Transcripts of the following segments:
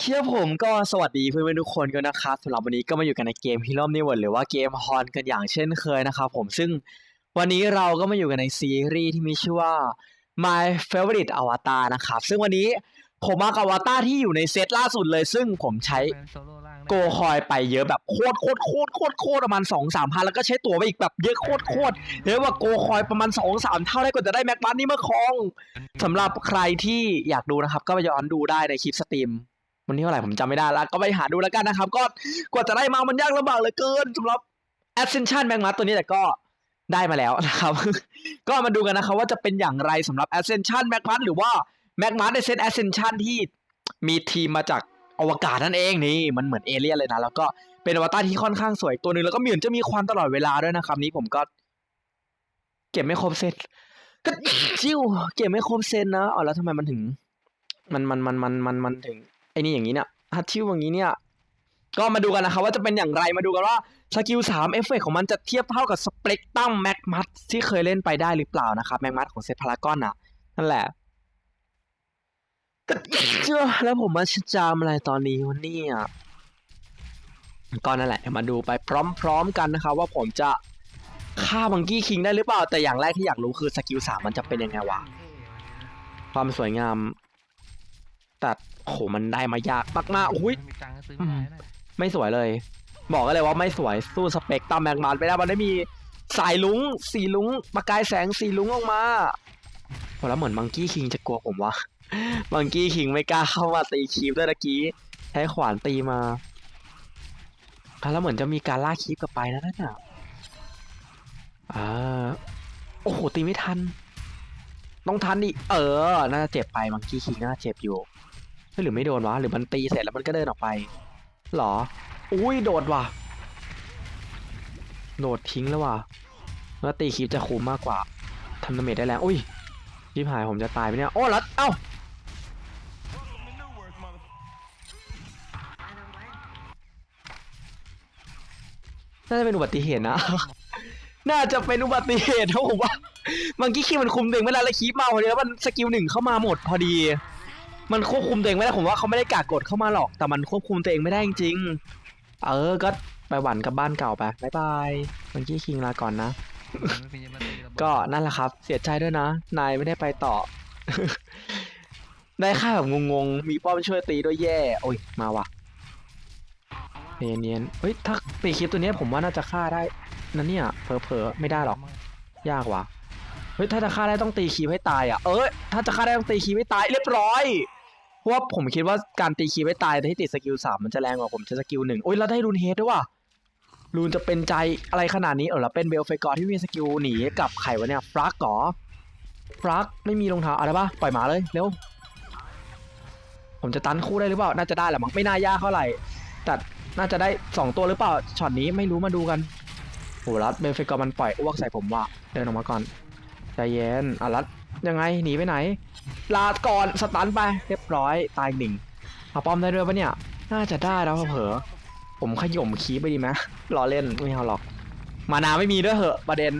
เคครับผมก็สวัสดีเพื่อนๆทุกคนกันนะครับสำหรับวันนี้ก็มาอยู่กันในเกม Hero n e w o r l d หรือว่าเกมฮอนกันอย่างเช่นเคยนะครับผมซึ่งวันนี้เราก็มาอยู่กันในซีรีส์ที่มีชื่อว่า My Favorite Avatar นะครับซึ่งวันนี้ผมมากับอวตารที่อยู่ในเซตล่าสุดเลย ซึ่งผมใช้เป็นโซโล่ล่างได้โกคอยไปเยอะแบบโคตรโคตรโคตรโคตรโคตรประมาณสองสามพันแล้วก็ใช้ตั๋วไปอีกแบบเยอะโคตรโคตรเรียกว่าโกคอยประมาณสองสามเท่าได้กว่าจะได้แม็กบัสนี่มาครองสำหรับใครที่อยากดูนะครับ ก็ไปย้อนดูได้ในคลิปสตรีม วันนี้เท่าไหร่ผมจำไม่ได้แล้ว ก็ไปหาดูแล้วกันนะครับ ก็กว่าจะได้มามันยากลำบากเหลือเกินสำหรับ Ascension แม็กบัตัวนี้แต่ก็ได้มาแล้วนะครับ ก็มาดูกันนะครับว่าจะเป็นอย่างไรสำหรับ Ascension แม็กบัสหรือว่าแม็กบัสในเซต Ascension ที่มีทีมมาจากอวกาศนั่นเองนี่มันเหมือนเอเลี่ยนเลยนะ แล้วก็เป็นอวตารที่ค่อนข้างสวยตัวหนึ่งแล้วก็เหมือนจะมีควันตลอดเวลาด้วยนะครับ นี้ผมก็เก็บไม่ครบเซตก็จิ้วเก็บไม่ครบเซตนะอ๋อแล้วทำไมมันถึง มันมันมันมันมันมันถึง อ้นี่อย่างนี้เนี่ยฮัตชิวอย่างนี้เนี่ยก็มาดูกันนะครับว่าจะเป็นอย่างไรมาดูกันว่าสกิลสามเอฟเฟกของมันจะเทียบเท่ากับสเปกตัมแมกมัสที่เคยเล่นไปได้หรือเปล่านะครับแมกมัสของเซตพารากอนอะ นั่นแหละเจ้าแล้วผมมาจามอะไรตอนนี้วันนี้อะก็นั่นแหละมาดูไปพร้อมๆกันนะครับ ว่าผมจะฆ่าบังกี้คิงได้หรือเปล่า แต่อย่างแรกที่อยากรู้คือสกิลสามมันจะเป็นยังไงวะ ความสวยงาม แต่โหมันได้มายากมากๆอุ้ยไม่มีตังค์ก็ซื้อไม่ได้นะไม่สวยเลย บอกกันเลยว่าไม่สวยสู้สเปกตามแมกมันไม่ได้มันได้มีสายลุงสีลุงประกายแสงสีลุงออกมาโหแล้วเหมือนมังกี้คิงจะกลัวผมวะมังกี้คิงไม่กล้าเข้ามาตีคีฟด้วยตะกี้ใช้ขวานตีมาแล้วเหมือนจะมีการล่าคีฟกลับไปนะนั่นน่ะอ่าโอ้โหตีไม่ทัน ต้องทันดิเออ น่าจะเจ็บไปมังกี้คิงน่าจะเจ็บอยู่หรือไม่โดนวะหรือมันตีเสร็จแล้วมันก็เดินออกไปหรอ อุ้ยโดดว่ะ โดดทิ้งแล้วว่ะแล้วตีคีฟจะคุ้มมากกว่าทำดาเมจได้แล้ว อุ้ยชิบหายผมจะตายไปเนี่ย โอ้ล้วเอ้าน่าจะเป็นอุบัติเหตุนะ น่าจะเป็นอุบัติเหตุนะผมว่ามันกี้คีมันคุมตัวเองไม่ได้แล้วคีบมาพอดีแล้วมันสกิลหนึ่งเข้ามาหมดพอดี มันควบคุมตัวเองไม่ได้ผมว่าเขาไม่ได้กากดเข้ามาหรอก แต่มันควบคุมตัวเองไม่ได้จริงๆเออก็ไปหวันกับบ้านเก่าไปบายบายเมันกี้คิงลาก่อนนะไม่เป็นยังไงมาตีระเบิดก็นั่นแหละครับ เสียใจด้วยนะ นายไม่ได้ไปต่อ ได้ค่าแบบงงๆมีป้อมช่วยตีด้วยแย่โอ้ยมาว่ะเนียนๆเฮ้ยถ้าตีคลิปตัวเนี้ยผมว่าน่าจะฆ่าได้นั่นเนี่ยเผลอๆไม่ได้หรอก ยากว่ะ เฮ้ยถ้าจะฆ่าได้ต้องตีคีบให้ตายอะเอ้ยถ้าจะฆ่าได้ต้องตีคีบให้ตายเรียบร้อยเพราะว่าผมคิดว่าการตีคีบให้ตายแต่ที่ติดสกิลสามมันจะแรงกว่าผมใช้สกิลหนึ่งโอ้ยแล้วได้รูนเฮดด้วยว่ะรูนจะเป็นใจอะไรขนาดนี้เออแล้วเป็นเบลเฟกอร์ที่มีสกิลหนีกับไข่วะเนี่ยฟลักก่อฟลักไม่มีรองเท้าอะไรปะปล่อยหมาเลยเร็วผมจะตันคู่ได้หรือเปล่าน่าจะได้แหละมั้งไม่น่ายากเท่าไหร่แต่น่าจะได้สองตัวหรือเปล่าช็อตนี้ไม่รู้มาดูกันโหรัดเบลเฟกอร์มันปล่อยอ้วกใส่ผมว่ะเดินออกมาก่อน ใจเย็นอะรัดยังไงหนีไปไหน ลาก่อนสตันไปเรียบร้อยตายอีกหนึ่งเอาป้อมได้ด้วยปะเนี่ย น่าจะได้แล้วเผลอผมขย่มคีไปดีไหมรอเล่นไม่เอาหรอก มานาไม่มีด้วยเหอะประเด็น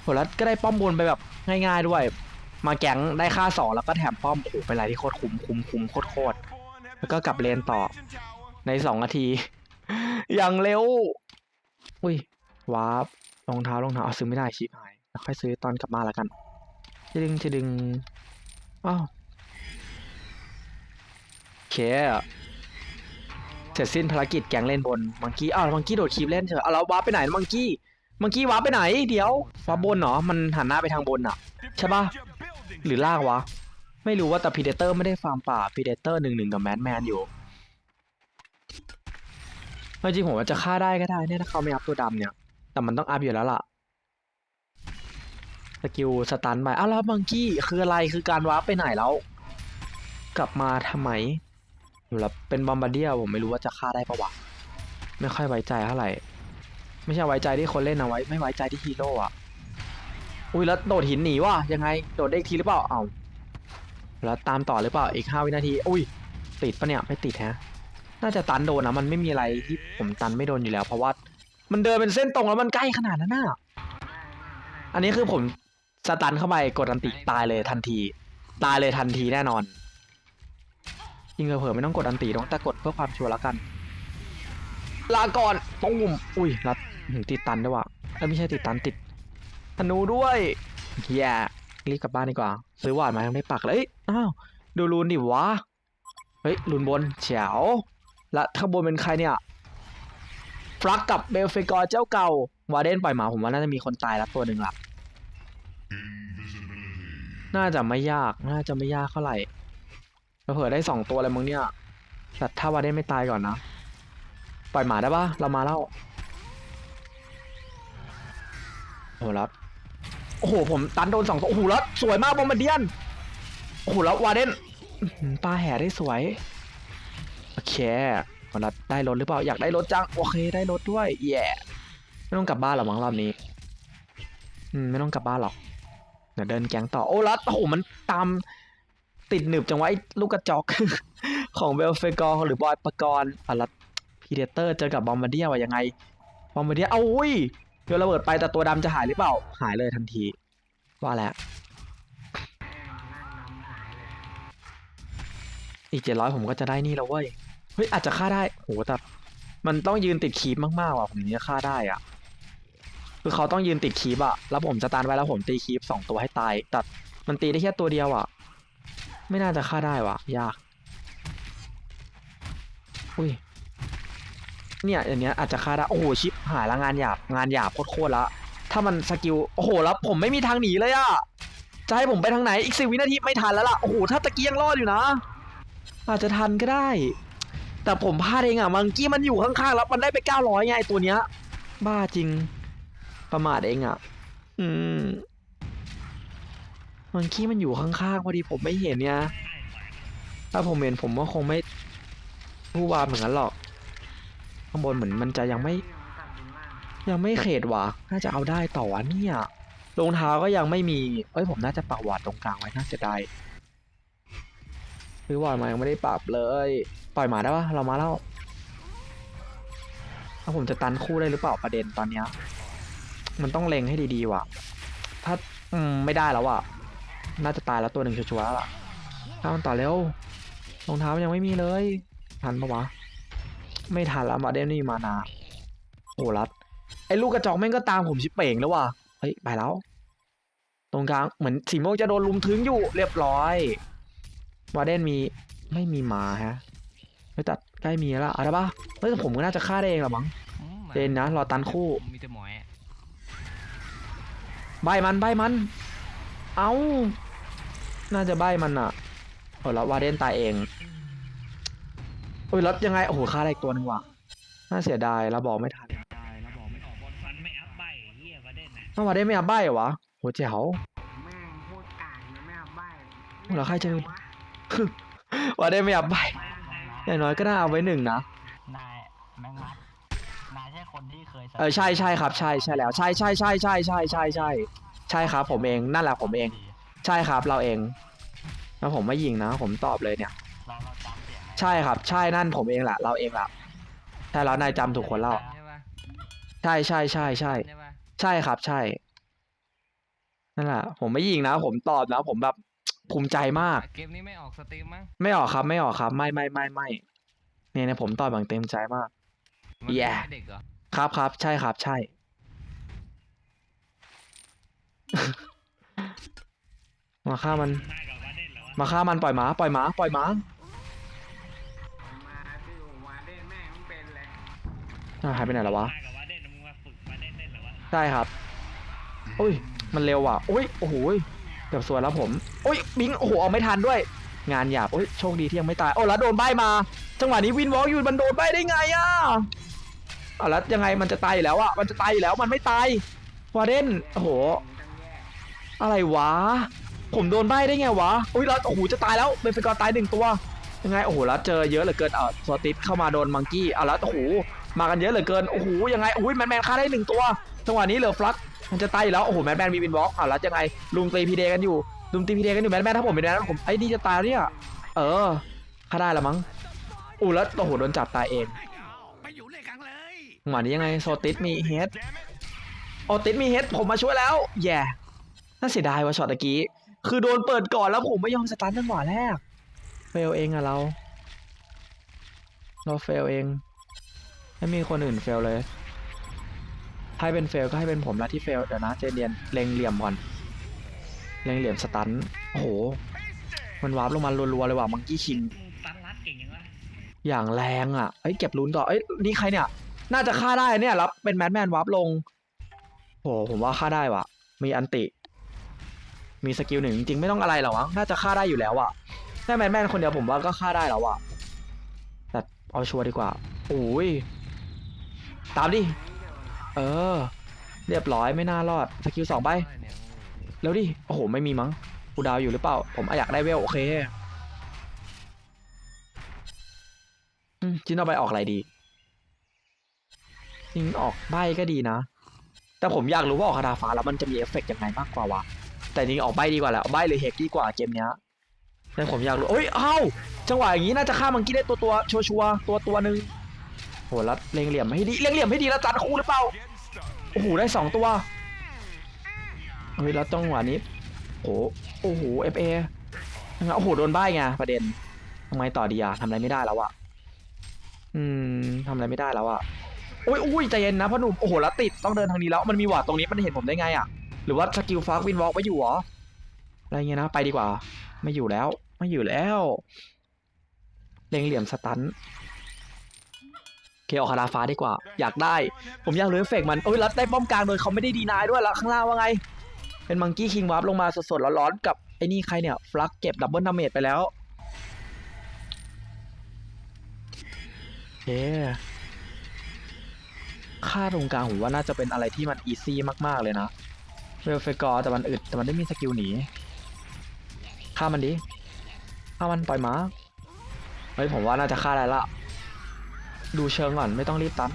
โหแล้วก็ได้ป้อมบนไปแบบง่ายๆด้วย มาแก๊งได้ค่าสองแล้วก็แถมป้อมโอ้เป็นไรที่โคตรคุ้มคุ้มคุ้มโคตรโคตรแล้วก็กลับเลนต่อ ในสองนาที อย่างเร็ว อุ้ยวาร์ปรองเท้ารองเท้าเอาซื้อไม่ได้ชิบหาย ค่อยซื้อตอนกลับมาแล้วกันจะดึงจะดึงอ้าวเคเสร็จสิ้นภารกิจแกงเล่นบน มังกี้อ้าวมังกี้โดดคีบเล่นเถอะเอาแล้ววาร์ปไปไหนมังกี้มังกี้วาร์ปไปไหน เดี๋ยววาร์ปบนเหรอมันหันหน้าไปทางบนอะใช่ปะหรือลากวะ ไม่รู้ว่าแต่พีเดเตอร์ไม่ได้ฟาร์มป่าพีเดเตอร์หนึ่งหนึ่งกับแมนแมนอยู่จริงผมว่าจะฆ่าได้ก็ได้เนี่ยถ้าเขาไม่อัพตัวดำเนี่ย แต่มันต้องอัพอยู่แล้วล่ะ สกิลสตันไปอ้าวแล้วมังกี้คืออะไรคือการวาร์ปไปไหนแล้ว กลับมาทำไมอยู่แล้วเป็นบอมบาร์เดียผมไม่รู้ว่าจะฆ่าได้ปะวะไม่ค่อยไว้ใจเท่าไหร่ ไม่ใช่ไว้ใจที่คนเล่นนะไว้ ไม่ไว้ใจที่ฮีโร่อะอุ้ยแล้วโดดหินหนีวะยังไงโดดได้อีกทีหรือเปล่าเอาแล้วตามต่อหรือเปล่าอีกห้าวินาที อุ้ย ติดปะเนี่ยไม่ติดฮะน่าจะตันโดนนะมันไม่มีอะไรที่ผมตันไม่โดนอยู่แล้ว เพราะว่ามันเดินเป็นเส้นตรงแล้วมันใกล้ขนาดนั้นน่ะอันนี้คือผม สตันเข้าไปกดอันติตายเลยทันที ตายเลยทันทีแน่นอนยิงเผลอๆไม่ต้องกดอันตีต้องแต่กดเพื่อความชัวร์แล้วกัน ลาก่อนตุ้มอุ้ยรัดถึงติดตันด้วยว่ะเอ้ยไม่ใช่ติดตันติดธนูด้วยแย่รีบกลับบ้านดีกว่า ซื้อหวานมายังไม่ปักเลยเอ้ยอ้าวดูรูนดิวะเฮ้ยรูนบนเฉียวและข้างบนเป็นใครเนี่ยฟลักกับเบลเฟกอร์เจ้าเก่าวาเดนปล่อยหมาผมว่าน่าจะมีคนตายแล้วตัวหนึ่งละ น่าจะไม่ยาก น่าจะไม่ยากเท่าไหร่เผื่อได้สองตัวเลยมึงเนี่ยแต่ถ้าวาเดนไม่ตายก่อนนะ ปล่อยหมาได้ปะเรามาแล้วโอ้โหแล้วโอ้โห ผมตันโดนสองตัวโอ้โหแล้วสวยมากบอมบ์เดียน โอ้โหแล้ววาเดนปลาแห่ได้สวย โอเควันละได้รถหรือเปล่า อยากได้รถจัง โอเค ได้รถด้วย แย่ไม่ต้องกลับบ้านหรอกมั้งรอบนี้ อืม ไม่ต้องกลับบ้านหรอก ดี๋ยวเดินแก๊งต่อโอ้แล้วโอ้โหมันตามติดหนึบจังวะไอ้ลูกกระจอก ของเบลเฟกอร์หรือบอยปกรณ์อะล้วพีเดเตอร์เจอกับบอมบ์เดียว่ายังไง บอมบ์เดียเอาอุ้ยโยนระเบิดไปแต่ตัวดำจะหายหรือเปล่า หายเลยทันที ว่าแล้วอีกเจ็ดร้อยผมก็จะได้นี่แล้วเว้ย เฮ้ยอาจจะฆ่าได้โหแต่มันต้องยืนติดคีบมากๆว่ะผมถึงจะฆ่าได้อะ คือเขาต้องยืนติดคีบอะแล้วผมจะตันไว้แล้วผมตีคีบสองตัวให้ตายแต่มันตีได้แค่ตัวเดียวอะไม่น่าจะฆ่าได้วะยาก อุ้ย เนี่ยอย่างเนี้ยอาจจะฆ่าได้ โอ้โหชิปหายละงานหยาบงานหยาบโคตรละ ถ้ามันสกิล โอ้โหแล้วผมไม่มีทางหนีเลยอะจะให้ผมไปทางไหนอีกสิวินาทีไม่ทันแล้วล่ะ โอ้โหถ้าตะกี้ยังรอดอยู่นะ อาจจะทันก็ได้ แต่ผมพลาดเองอะมังกี้มันอยู่ข้างๆแล้วมันได้ไปเก้าร้อยไงตัวเนี้ย บ้าจริง ประมาทเองอะอืมมังกี้มันอยู่ข้างๆพอดีผมไม่เห็นเนี่ย ถ้าผมเห็นผมก็คงไม่พูดวาเหมือนกันหรอก ข้างบนเหมือนมันจะยังไม่ ยังไม่เขตว่ะ น่าจะเอาได้ต่อวะเนี่ยรองเท้าก็ยังไม่มี เอ้ยผมน่าจะปักวาดตรงกลางไว้น่าเสียดายคือวาดมายังไม่ได้ปรับเลย ปล่อยหมาได้ปะเรามาแล้วถ้าผมจะตันคู่ได้หรือเปล่าประเด็นตอนเนี้ย มันต้องเล็งให้ดีๆว่ะ ถ้าอืมไม่ได้แล้วอะ น่าจะตายแล้วตัวหนึ่งชัวร์ๆแล้วล่ะถ้ามันต่อเร็วรองเท้ายังไม่มีเลย ทันปะวะ ไม่ทันแล้วมาเดนนี่มานาโอ้รัดไอ้ลูกกระจอกแม่งก็ตามผมชิบเป่งแล้วว่ะ เฮ้ยไปแล้ว ตรงกลางเหมือนสีม่วงจะโดนลุมถึงอยู่เรียบร้อยวาเดนมีไม่มีมาฮะไม่ตัดใกล้มีแล้วล่ะเอาได้ปะเฮ้ยผมก็น่าจะฆ่าได้เองละมั้งเจนนะรอตันคู่มีแต่หมอย ใบมันใบมัน เอา น่าจะใบมันอะโอ้แล้ววาเดนตายเองโอ้ยแล้วยังไง โอ้โหฆ่าได้อีกตัวหนึ่งว่ะ น่าเสียดายแล้วบอกไม่ทันตายแล้วบอกไม่ออกบอลฟันไม่อัพใบเฮียประเด็นนะถ้าวาเดนไม่เอาใบเหรอวะโหเจ๋วแม่งพูดกากนะไม่เอาใบแล้วใครจะรู้วาเดนไม่เอาใบอย่างน้อยก็น่าเอาไว้หนึ่งนะนายแมงมัดนายใช่คนที่ เออใช่ใช่ครับ ใช่ใช่แล้วใช่ใช่ใช่ใช่ใช่ใช่ใช่ ใช่ครับ ผมเองนั่นแหละผมเอง ใช่ครับเราเองแล้วผมไม่ยิงนะ ผมตอบเลยเนี่ยใช่ครับ ใช่นั่นผมเองแหละเราเองแหละใช่แล้วนายจำถูกคนเล่า ใช่ใช่ใช่ใช่ใช่ครับ ใช่ นั่นแหละผมไม่ยิงนะ ผมตอบนะผมแบบ ภูมิใจมาก เกมนี้ไม่ออกสตรีมมั้งไม่ออกครับ ไม่ออกครับ ไม่ไม่ไม่ไม่เนี่ยผมตอบอย่างเต็มใจมากแย่เด็กเหรอ ครับครับใช่ครับใช่ มาฆ่ามัน มาฆ่ามันปล่อยหมาปล่อยหมาปล่อยหมามาที่วาเดนแม่งไม่เป็นเลยอ้าวหายไปไหนแล้ววะ ใช่ครับอุ้ย มันเร็วว่ะอุ้ย โอ้โหยเกือบสวยแล้วผมอุ้ย บิง โอ้โห เอาไม่ทันด้วย งานหยาบอุ้ย โชคดีที่ยังไม่ตาย โอ้แล้วโดนใบมา จังหวะนี้วินวอล์กอยู่มันโดนใบได้ไงอะ อะแล้วยังไงมันจะตายอยู่แล้วอะมันจะตายอยู่แล้วมันไม่ตายวาเดนโอ้โห อะไรวะ ผมโดนใบได้ไงวะอุ้ยแล้วโอ้โหจะตายแล้วเบนฟิกอตายหนึ่งตัว ยังไงโอ้โหแล้วเจอเยอะเหลือเกินเอ่อสติสเข้ามาโดนมังกี้อะแล้วโอ้โหมากันเยอะเหลือเกินโอ้โหยังไงอุ้ยแมนแมนฆ่าได้หนึ่งตัวจังหวะนี้เหลือฟลักมันจะตายอยู่แล้วโอ้โหแมนแมนมีวินบล็อกอะแล้วยังไงลุมตีพีเดกันอยู่ลุมตีพีเดกันอยู่แมนแมนถ้าผมเป็นแมนแมนผมไอ้นี่จะตายเนี่ยเออฆ่าได้ละมั้งอู้แล้วโอ้โหโดนจับตายเอง หวะนี้ยังไงโซติสมีเฮดโอติสมีเฮดผมมาช่วยแล้ว แย่ น่าเสียดายว่ะช็อตตะกี้ คือโดนเปิดก่อนแล้วผมไม่ยอมสตาร์ทจังหวะแรก เฟลเองอะเรา เราเฟลเอง ไม่มีคนอื่นเฟลเลยให้เป็นเฟลก็ให้เป็นผมละที่เฟลเดี๋ยวนะเจนเรียนเล็งเหลี่ยมก่อน เล็งเหลี่ยมสตันโอ้โห มันวาร์ปลงมารัวๆเลยว่ะมังกี้คิงตันอย่างแรงอะเอ้ยเก็บลุ้นต่อเอ้ยนี่ใครเนี่ย น่าจะฆ่าได้เนี่ยรับเป็นแมนแมนวาร์ปลงโหผมว่าฆ่าได้ว่ะมีอันติ มีสกิลหนึ่งจริงๆไม่ต้องอะไรหรอกมั้งน่าจะฆ่าได้อยู่แล้วอะแค่แมนแมนคนเดียวผมว่าก็ฆ่าได้แล้วอะแต่เอาชัวร์ดีกว่าโอ้ยตามดิเออ เรียบร้อยไม่น่ารอดสกิลสองไปแล้วดิโอ้โหไม่มีมั้งกูดาวอยู่หรือเปล่า ผมอยากได้เวลโอเคจินเอาไปออกอะไรดี จริงออกใบก็ดีนะ แต่ผมอยากรู้ว่าออกคาถาฟ้าแล้วมันจะมีเอฟเฟกต์ยังไงมากกว่าวะแต่จริงออกใบดีกว่าแหละใบหรือเฮกดีกว่าเกมเนี้ยแต่ผมอยากรู้เอ้ยเอ้าจังหวะอย่างนี้น่าจะฆ่ามังกี้ได้ตัวตัวชัวชัวร์ๆตัวตัวหนึ่งโหแล้วเล็งเหลี่ยมให้ดีเล็งเหลี่ยมให้ดีแล้วจัดคู่หรือเปล่าโอ้โหได้สองตัวเฮ้ยแล้วจังหวะนี้โอ้โหโอ้โหเอฟเอโอ้โหโดนใบไงประเด็นทำไมต่อดีอะทำอะไรไม่ได้แล้วอะอืมทำอะไรไม่ได้แล้วอะ อ้ยอุ้ยใจเย็นนะพ่อหนุ่มโอ้โหแล้วติดต้องเดินทางนี้แล้วมันมีหวาดตรงนี้มันเห็นผมได้ไงอะหรือว่าสกิลฟาร์วินวอล์กไม่อยู่หรออะไรเงี้ยนะไปดีกว่า ไม่อยู่แล้ว ไม่อยู่แล้วเล็งเหลี่ยมสตันเคออกคาราฟ้าดีกว่า อยากได้ ผมอยากรู้อเฟกมันเอ้ยแล้วได้ป้อมกลางโดยเขาไม่ได้ดีนายด้วยแล้วข้างล่างว่าไง เป็นมังกี้คิงวาร์ปลงมาสดๆร้อนๆกับไอ้นี่ใครเนี่ยฟลักเก็บดับเบิลดาเมจไปแล้วโอเค ค่าตรงกลางผมว่าน่าจะเป็นอะไรที่มันอีซี่มากๆเลยนะเวลเฟกอร์แต่มันอึดแต่มันไม่มีสกิลหนีฆ่ามันดิฆ่ามันปล่อยหมาเฮ้ยผมว่าน่าจะฆ่าได้ละดูเชิงก่อนไม่ต้องรีบตัน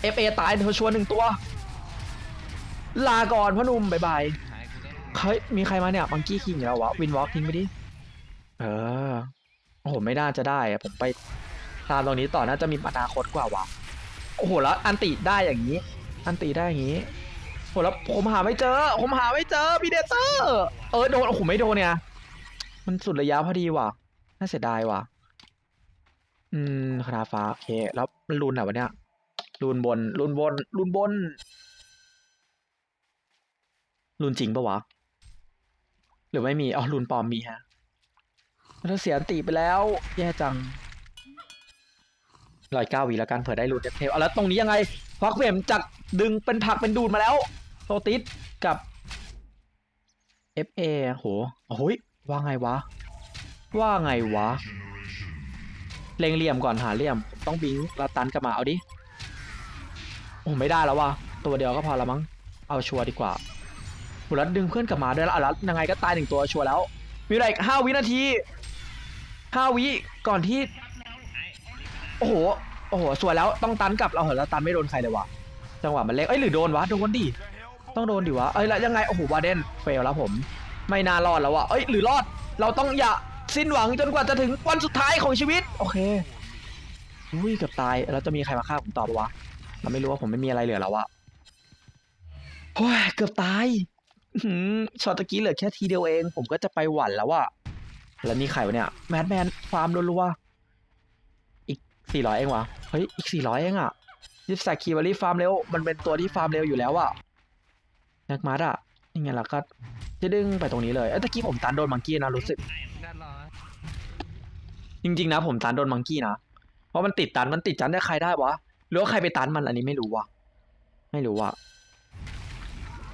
เอฟเอตายเธอชวนหนึ่งตัว ลาก่อนพ่อนุ่มบายบายเฮ้ยมีใครมาเนี่ยมังกี้คิงแล้ววะวินวอล์กทิ้งไปดิเออโอ้โหไม่น่าจะได้ผมไปตามตรงนี้ต่อน่าจะมีอนาคตกว่าวะ อ้โหแล้วอันติได้อย่างนี้ อันติได้อย่างนี้โหแล้วผมหาไม่เจอ ผมหาไม่เจอพีเดเตอร์เออโดนโอ้โหไม่โดนเนี่ย มันสุดระยะพอดีว่ะน่าเสียดายว่ะ อืมคาราฟ้าโอเค แล้วมันรูนไหนวะเนี่ยรูนบนรูนบนรูนบนรูนจริงปะวะ หรือไม่มีอ๋อรูนปลอมมีฮะเราเสียอันติไปแล้ว แย่จัง ร้อยเก้าวีแล้วกันเผื่อได้รูนเทปเอาแล้วตรงนี้ยังไงฟักเฟมจัดดึงเป็นผักเป็นดูดมาแล้วโซติสกับ FA โหโอ้ยว่าไงวะ ว่าไงวะเล็งเหลี่ยมก่อนหาเหลี่ยม ต้องบิงลาตันกลับมาเอาดิโอ้ไม่ได้แล้ววะตัวเดียวก็พอละมั้งเอาชัวร์ดีกว่าโหแล้วดึงเพื่อนกลับมาด้วยแล้วอะแล้วยังไงก็ตายหนึ่งตัวชัวร์แล้วมีเวลาอีกห้าวินาทีห้าวิก่อนที่ โอ้โห โอ้โห สวยแล้ว ต้องตันกลับเราเหรอแล้วตันไม่โดนใครเลยวะจังหวะมันเล็ก เอ้ย หรือโดนวะ โดนดิ ต้องโดนดิวะ เอ้ย แล้วยังไง โอ้โห วาเดน เฟลแล้วผม ไม่น่ารอดแล้ววะเอ้ย หรือรอด เราต้องอย่าสิ้นหวังจนกว่าจะถึงวันสุดท้ายของชีวิต โอเค อุ้ย เกือบตาย แล้วจะมีใครมาฆ่าผมต่อปะวะ เราไม่รู้ว่าผมไม่มีอะไรเหลือแล้วอะโอ้ย เกือบตายช็อตตะกี้เหลือแค่ทีเดียวเอง ผมก็จะไปหวั่นแล้วอะแล้วนี่ใครวะเนี่ย แมดแมน ฟาร์มรัวๆ สี่ร้อยเองวะเฮ้ยอีกสี่ร้อยเองอะยิปแซกคีวอรี่ฟาร์มเร็วมันเป็นตัวที่ฟาร์มเร็วอยู่แล้วอะแม็กมัดอะยังไงล่ะก็จะดึงไปตรงนี้เลยเอ้ตะกี้ผมตันโดนมังกี้นะรู้สึก จริงๆนะ ผมตันโดนมังกี้นะเพราะมันติดตันมันติดตันได้ใครได้วะหรือว่าใครไปตันมันอันนี้ไม่รู้ว่ะไม่รู้ว่ะ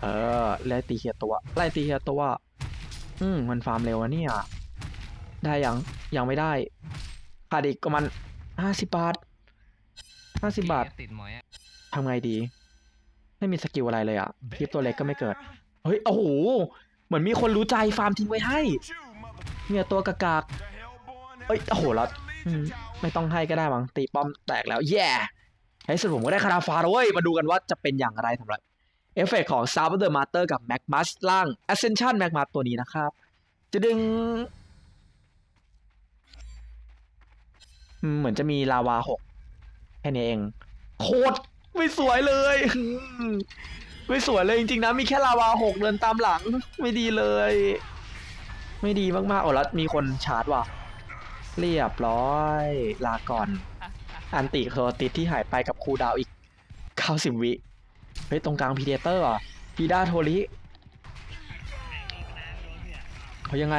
เออไล่ตีเฮียตัวไล่ตีเฮียตัวอืมมันฟาร์มเร็วอะเนี่ยได้ยังยังไม่ได้ขาดอีกประมาณ ห้าสิบบาทห้าสิบบาทติดหมอยอะทำไงดี ไม่มีสกิลอะไรเลยอะคลิปตัวเล็กก็ไม่เกิด เฮ้ย โอ้โห เหมือนมีคนรู้ใจฟาร์มทิ้งไว้ให้ เนี่ยตัวกากากๆเอ้ย โอ้โหแล้วอืมไม่ต้องให้ก็ได้มั้งตีป้อมแตกแล้วแย่ในที่สุดผมก็ได้คาราฟาแล้วเว้ยมาดูกันว่าจะเป็นอย่างไรสำหรับเอฟเฟกของ s o u t h e r Master กับ m a g m a s ล่าง Ascension m a g m a s ตัวนี้นะครับ จะดึงอืม เหมือนจะมีลาวาหกแค่นี้เอง โคตรไม่สวยเลยไม่สวยเลยจริงๆนะ มีแค่ลาวาหกเดินตามหลัง ไม่ดีเลย ไม่ดีมากๆโอ้แล้วมีคนชาร์จว่ะ เรียบร้อย ลาก่อน อันติโคติสที่หายไปกับครูดาวอีก90วิเฮ้ยตรงกลางพีเดเตอร์อะพีดาโทริเขายังไง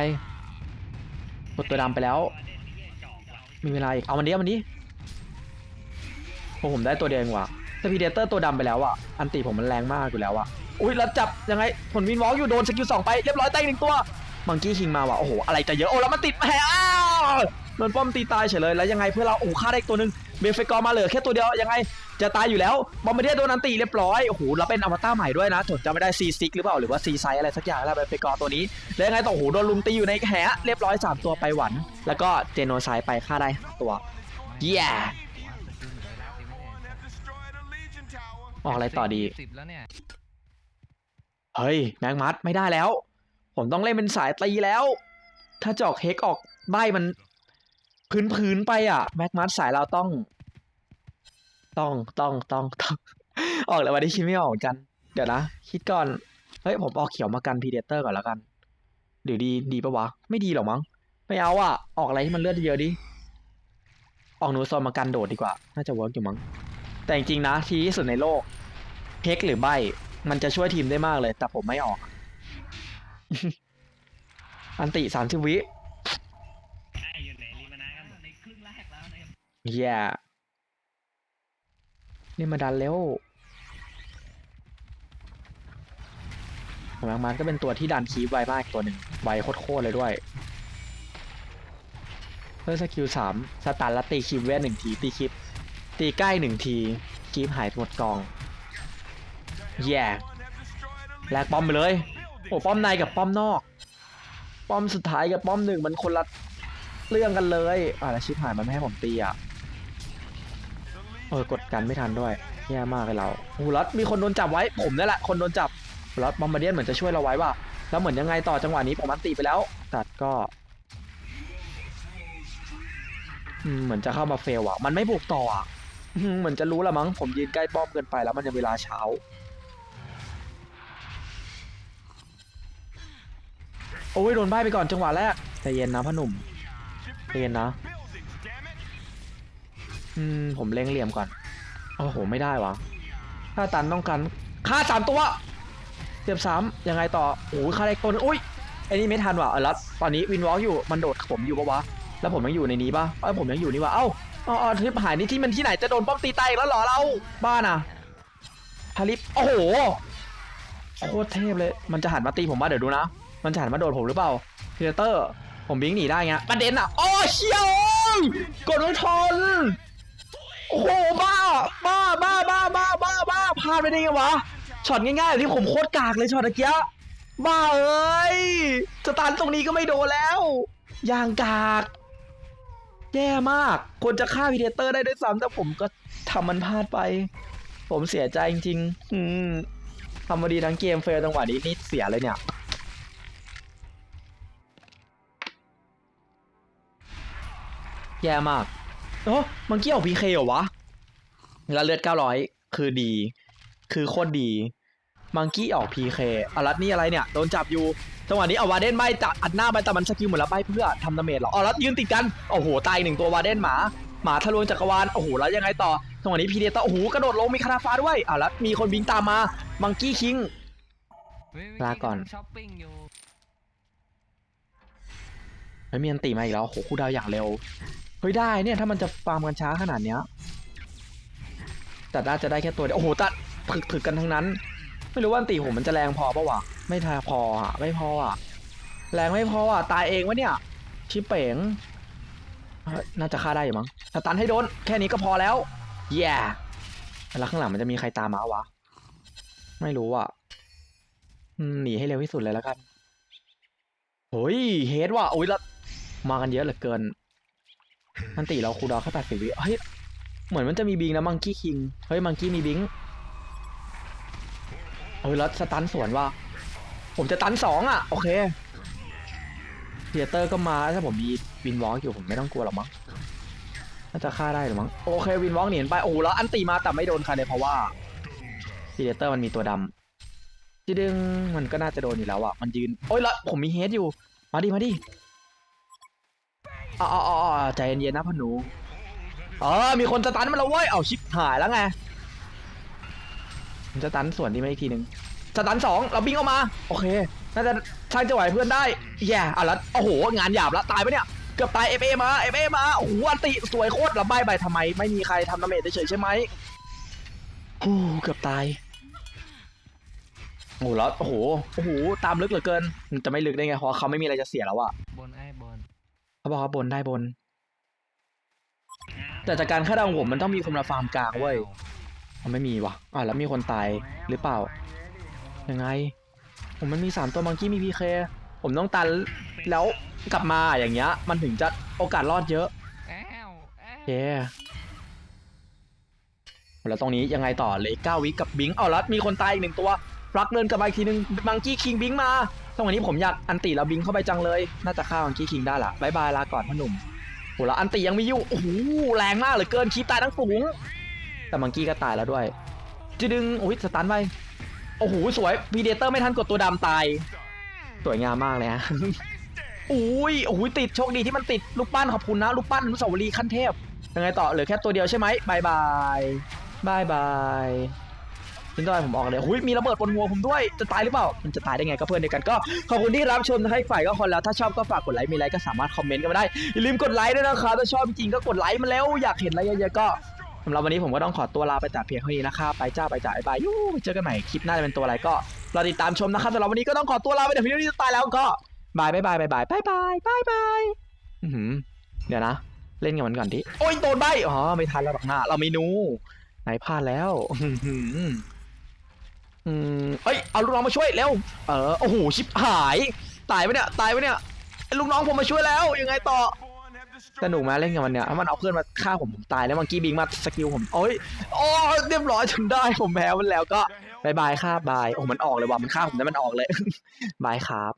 กดตัวดำไปแล้ว มีเวลาอีก เอามันดิเอามันดิโอ้ผมได้ตัวเดียวเองว่ะสปีเดเตอร์ตัวดำไปแล้วอะ อันตีผมมันแรงมากอยู่แล้วอะ อุ้ยแล้วจับยังไงผลวินวอล์กอยู่โดนสกิลสองไปเรียบร้อยตายอีกหนึ่งตัว มังกี้คิงมาว่ะ โอ้โห อะไรจะเยอะ โอ้แล้วมันติดแหมอ้าวโดนป้อมตีตายเฉยเลย แล้วยังไงเพื่อเรา โอ้ฆ่าได้ตัวหนึ่ง เบลเฟกอร์มาเหลือแค่ตัวเดียวยังไงจะตายอยู่แล้วบอมเบเดียโดนอันตีเรียบร้อยโอ้โหแล้วเป็นอวตารใหม่ด้วยนะจำไม่ได้ซีซิกหรือเปล่าหรือว่าซีไซอะไรสักอย่างแล้วเบลเฟกอร์ตัวนี้แล้วยังไงต่อโอ้โหโดนลุมตีอยู่ในแหะเรียบร้อยสามตัวไปหวันแล้วก็เจโนไซไปฆ่าได้ตัวเย้ออกอะไรต่อดีเฮ้ยแม็กมัดไม่ได้แล้ว ผมต้องเล่นเป็นสายตีแล้ว ถ้าจอกเฮกออกใบมัน พื้นพื้นๆไปอะแม็กมัดสายเราต้อง ต้องต้องต้องต้อง ออกแล้ววันนี้คิดไม่ออกเหมือนกัน เดี๋ยวนะ คิดก่อน เฮ้ย ผมออกเขียวมากันพีเดเตอร์ก่อนแล้วกันเดี๋ยวดีดีปะวะ ไม่ดีหรอกมั้ง ไม่เอาอะ ออกอะไรที่มันเลือดเยอะดิ ออกหนูโซนมากันโดดดีกว่า น่าจะเวิร์กอยู่มั้ง แต่จริงๆนะ ทีที่สุดในโลกเฮกหรือใบ มันจะช่วยทีมได้มากเลย แต่ผมไม่ออก อันติสามสิบวิ แย่นี่มาดันเร็วของแมงมันก็เป็นตัวที่ดันคีบไวมากตัวหนึ่งไวโคตรๆเลยด้วยเพิ่มสกิลสามสตาร์แล้วตีคีบเวทหนึ่งทีตีคีบตีใกล้หนึ่งทีคีบหายหมดกองแย่แลกป้อมไปเลยโอ้ป้อมในกับป้อมนอก ป้อมสุดท้ายกับป้อมหนึ่งมันคนละเรื่องกันเลยอ่าแล้วชิบหายมันไม่ให้ผมตีอะ เออกดกันไม่ทันด้วยแย่มากเลยเราโอ้โหแล้วมีคนโดนจับไว้ผมนี่แหละคนโดนจับแล้วบอมบาเดียนเหมือนจะช่วยเราไว้ว่ะแล้วเหมือนยังไงต่อจังหวะนี้ผมมันตีไปแล้วตัดก็อืมเหมือนจะเข้ามาเฟลอะ มันไม่บุกต่ออะอืมเหมือนจะรู้ละมั้งผมยืนใกล้ป้อมเกินไปแล้วมันยังเวลาเช้า โอ้ยโดนใบไปก่อนจังหวะแรกใจเย็นนะพ่อหนุ่มใจเย็นนะ อืมผมเล็งเหลี่ยมก่อนโอ้โหไม่ได้วะถ้าตันต้องกันฆ่าสามตัวเสียบสามยังไงต่อโอ้ยฆ่าได้ตัวหนึงอุ้ยไอ้นี่ไม่ทันว่ะเออแล้วตอนนี้วินวอล์กอยู่มันโดดผมอยู่ปะวะแล้วผมยังอยู่ในนี้ปะเอ้ยผมยังอยู่นี่วะเอ้าอ๋ออ๋อทริปหายนี่ที่มันที่ไหนจะโดนป้อมตีตายอีกแล้วเหรอเราบ้าน่ะฮาริปโอ้โหโคตรเทพเลย มันจะหันมาตีผมมาเดี๋ยวดูนะ มันจะหันมาโดนผมหรือเปล่าพีเตอร์ ผมบิงหนีได้ไงประเด็นอะ โอ้เชียวกดไม่ทน โอ้โหบ้า บ้า บ้า บ้า บ้า บ้า บ้าพลาดไปได้ไงวะ ช็อตง่ายๆแบบที่ผมโคตรกากเลยช็อตตะเกียบ้าเอ้ยสตาร์ตรงนี้ก็ไม่โดนแล้วยางกากแย่มากควรจะฆ่าพีเดเตอร์ได้ด้วยซ้ำแต่ผมก็ทำมันพลาดไป ผมเสียใจจริงๆ อืมทำมาดีทั้งเกมเฟลจังหวะนี้นี่เสียเลยเนี่ย แย่มาก โอ้มังกี้ออกพีเคเหรอวะแล้วเลือด900คือดี คือโคตรดี มังกี้ออกพีเคอารัตนี่อะไรเนี่ย โดนจับอยู่จังหวะนี้เอาวาเดนใบจับอัดหน้าไปแต่มันสกิลหมดแล้วใบเพื่อทำดาเมจเหรออารัตยืนติดกัน โอ้โห ตายหนึ่งตัววาเดนหมา หมาทะลวงจักรวาล โอ้โห แล้วยังไงต่อ จังหวะนี้พีเดตโอ้โห กระโดดลงมีคาราฟ้าด้วยอะแล้วมีคนบิงตามมา มังกี้คิง ลาก่อน ช้อปปิ้งอยู่ไม่มีอันตีมาอีกแล้วโหคู่ดาวอย่างเร็ว เฮ้ยได้เนี่ยถ้ามันจะฟาร์มกันช้าขนาดเนี้ยแต่น่าจะได้แค่ตัวเดียวโอ้โหตัดผึกผึกกันทั้งนั้น ไม่รู้ว่านตีผมมันจะแรงพอปะวะไม่ทาพออะไม่พออะแรงไม่พออะตายเองวะเนี่ย ชิปเป๋งน่าจะฆ่าได้อยู่มั้งสตันให้โดนแค่นี้ก็พอแล้วแย่แล้วข้างหลังมันจะมีใครตามมาวะ ไม่รู้อะหนีให้เร็วที่สุดเลยแล้วกันโอ้ยเฮดว่ะโอ้ยล้วมากันเยอะเหลือเกิน มันตีเราคูดาวน์แค่แปดสิบวิเฮ้ย เหมือนมันจะมีบิงนะมังกี้คิง เฮ้ยมังกี้มีบิงเฮ้ยแล้วสตันสวนว่า ผมจะตันสองอะ โอเคเทียเตอร์ก็มาถ้าผมมีวินวอล์กอยู่ผมไม่ต้องกลัวหรอกมั้งน่าจะฆ่าได้หรือมั้งโอเควินวอล์กหนีไปโอ้แล้วอันตีมาแต่ไม่โดนใครเลยเพราะว่าเทียเตอร์มันมีตัวดำจีดึงมันก็น่าจะโดนอยู่แล้วอะมันยืนโอ้ยแล้วผมมีเฮดอยู่ มาดิมาดิ อ๋ออ๋อใจเย็นๆนะพ่อหนูเออมีคนสตันมาแล้วเว้ยเอาชิปหายแล้วไงผมสตันส่วนนี้มาอีกทีหนึ่งสตันสองเราบิงออกมา โอเค น่าจะสร้างจังหวเพื่อนได้ แย่อะแล้วโอ้โห งานหยาบแล้วตายปะเนี่ย เกือบตายเอฟเอมาเอฟเอมาโอ้โหอันติสวยโคตรแล้วใบใบทำไม ไม่มีใครทำดาเมจเฉยใช่ไหมโอ้เกือบตาย โอ้แล้วโอ้โห โอ้โห ตามลึกเหลือเกิน จะไม่ลึกได้ไงเพราะเขาไม่มีอะไรจะเสียแล้วอะ เขาบอกว่าบนได้บน แต่จากการคาดเดาของผมมันต้องมีคนมาฟาร์มกลางเว้ยมันไม่มีว่ะอ่าแล้วมีคนตายหรือเปล่า ยังไง ผมมันมีสามตัวมังกี้มีพีเคผมต้องตันแล้วกลับมาอย่างเงี้ย มันถึงจะโอกาสรอดเยอะอ้าวอ้าวเย้แล้วตรงนี้ยังไงต่อเหลยเก้าวิกับบิงเอาแล้วมีคนตายอีกหนึ่งตัวรักเดินกลับมาอีกทีหนึงมังกี้คิงบิงมา ตรงนี้ผมอยากอันติแล้วบิงเข้าไปจังเลย น่าจะฆ่ามังกี้คิงได้ละบายบายลาก่อนพ่อหนุ่มโหแล้วอันติยังมีอยู่โอ้โหแรงมากเหลือเกินคีตายทั้งฝูง แต่มังกี้ก็ตายแล้วด้วยจะดึงโอ้ยสตันไปโอ้โหสวยพีเดเตอร์ไม่ทันกดตัวดำตาย สวยงามมากเลยฮะอุ้ยโอ้โหติดโชคดีที่มันติดลูกปั้นขอบคุณนะลูกปั้นอนุสาวรีย์ขั้นเทพยังไงต่อเหลือแค่ตัวเดียวใช่ไหมบายบายบายบาย ทิ้งต่อยผมออกเลยหุยมีระเบิดบนหัวผมด้วย จะตายหรือเปล่า มันจะตายได้ไงก็เพื่อนเดียวกันก็ขอบคุณที่รับชมนะให้ฝ่ายก็คนแล้วถ้าชอบก็ฝากกดไลค์มีไลค์ก็สามารถคอมเมนต์กันมาได้ อย่าลืมกดไลค์ด้วยนะครับถ้าชอบจริงก็กดไลค์มาแล้วอยากเห็นอะไรเยอะๆก็สำหรับวันนี้ผมก็ต้องขอตัวลาไปแต่เพียงเท่านี้นะครับไปจ้าไปจ้าบายบายยูเจอกันใหม่คลิปหน้าจะเป็นตัวอะไรก็รอติดตามชมนะครับสำหรับวันนี้ก็ต้องขอตัวลาไปแต่เพียงเท่านี้จะตายแล้วก็บายบายบายบายบายบายบายบายบายเดี๋ยวนะ เล่นกับมันก่อนดิโอ้ยโดนใบอ๋อไม่ทันแล้วหรอกหน้าเราเมนูไหนพลาดแล้ว อื้อหืออืมเอ้ยเอาลูกน้องมาช่วยเร็วเออโอ้โหชิบหายตายไปเนี่ยตายไปเนี่ยไอ้ลูกน้องผมมาช่วยแล้วยังไงต่อสนุกไหมเล่นกับมันเนี่ยถ้ามันเอาเพื่อนมาฆ่าผมผมตายแล้วมังกี้บิงมาสกิลผมโอ้ยโอ้ยเรียบร้อยจนได้ผมแพ้มันแล้วก็บายบายครับบายโอ้มันออกเลยว่ะมันฆ่าผมแล้วมันออกเลยบายครับ